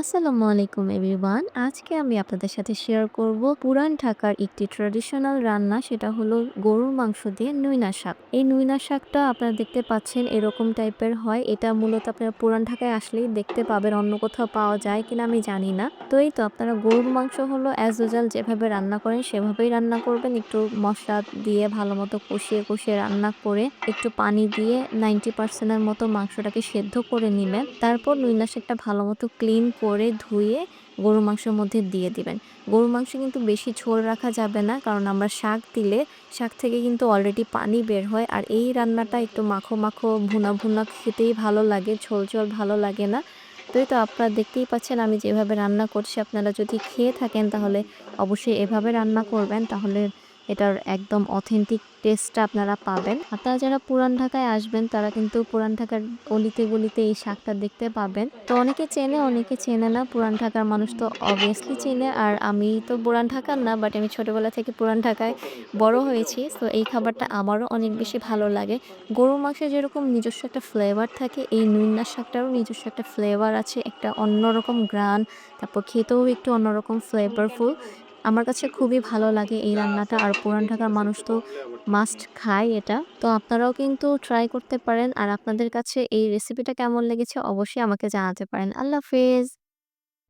আসসালামু আলাইকুম এভরিওয়ান। আজকে আমি আপনাদের সাথে শেয়ার করব পুরান ঢাকার একটি ট্র্যাডিশনাল রান্না সেটা হলো গরুর মাংস দিয়ে নুইনা শাক। এই নুইনা শাকটা আপনারা দেখতে পাচ্ছেন এরকম টাইপের হয়। এটা মূলত আপনারা পুরান ঢাকায় আসলেই দেখতে পাবেন অন্য কোথাও পাওয়া যায় কিনা আমি জানি না। তো এই তো আপনারা গরুর মাংস হলো অ্যাজ ইউজুয়াল যেভাবে রান্না করেন সেভাবেই রান্না করবেন। একটু মশলা দিয়ে ভালো মতো কষিয়ে, কষিয়ে রান্না করে একটু পানি দিয়ে 90% মতো মাংসটাকে সেদ্ধ করে নিবেন। তারপর নুইনা শাকটা ভালো মতো ক্লিন করে ধুয়ে গরুর মাংসের মধ্যে দিয়ে দিবেন। গরুর মাংস কিন্তু বেশি ঝোল রাখা যাবে না কারণ আমরা শাক দিলে শাক থেকে কিন্তু অলরেডি পানি বের হয় আর এই রান্নাটা একটু মাখো, মাখো ভুনা, ভুনা খেতেই ভালো লাগে ঝোল, ঝোল ভালো লাগে না। তো তো আপনারা দেখতেই পাচ্ছেন আমি যেভাবে রান্না করছি আপনারা যদি খেয়ে থাকেন তাহলে অবশ্যই এভাবে রান্না করবেন তাহলে এটার একদম অথেন্টিক টেস্টটা আপনারা পাবেন। আপনারা যারা পুরান ঢাকায় আসবেন তারা কিন্তু পুরান ঢাকার গলিতে, গলিতে এই শাকটা দেখতে পাবেন। তো অনেকে চেনে অনেকে চেনে না। পুরান ঢাকার মানুষ তো অবভিয়াসলি চেনে আর আমি তো পুরান ঢাকার না বাট আমি ছোটবেলা থেকে পুরান ঢাকায় বড় হয়েছি। তো এই খাবারটা আমারও অনেক বেশি ভালো লাগে। গরুর মাংসের যেরকম নিজস্ব একটা ফ্লেভার থাকে এই নুইন্না শাকটারও নিজস্ব একটা ফ্লেভার আছে। একটা অন্যরকম গ্রান তারপর খেতেও একটু অন্যরকম ফ্লেভারফুল। আমার কাছে খুবই ভালো লাগে এই রান্নাটা আর পুরান ঢাকার মানুষ তো মাস্ট খায় এটা। তো আপনারাও কিন্তু ট্রাই করতে পারেন আর আপনাদের কাছে এই রেসিপিটা কেমন লেগেছে অবশ্যই আমাকে জানাতে পারেন। আল্লাহ হাফেজ।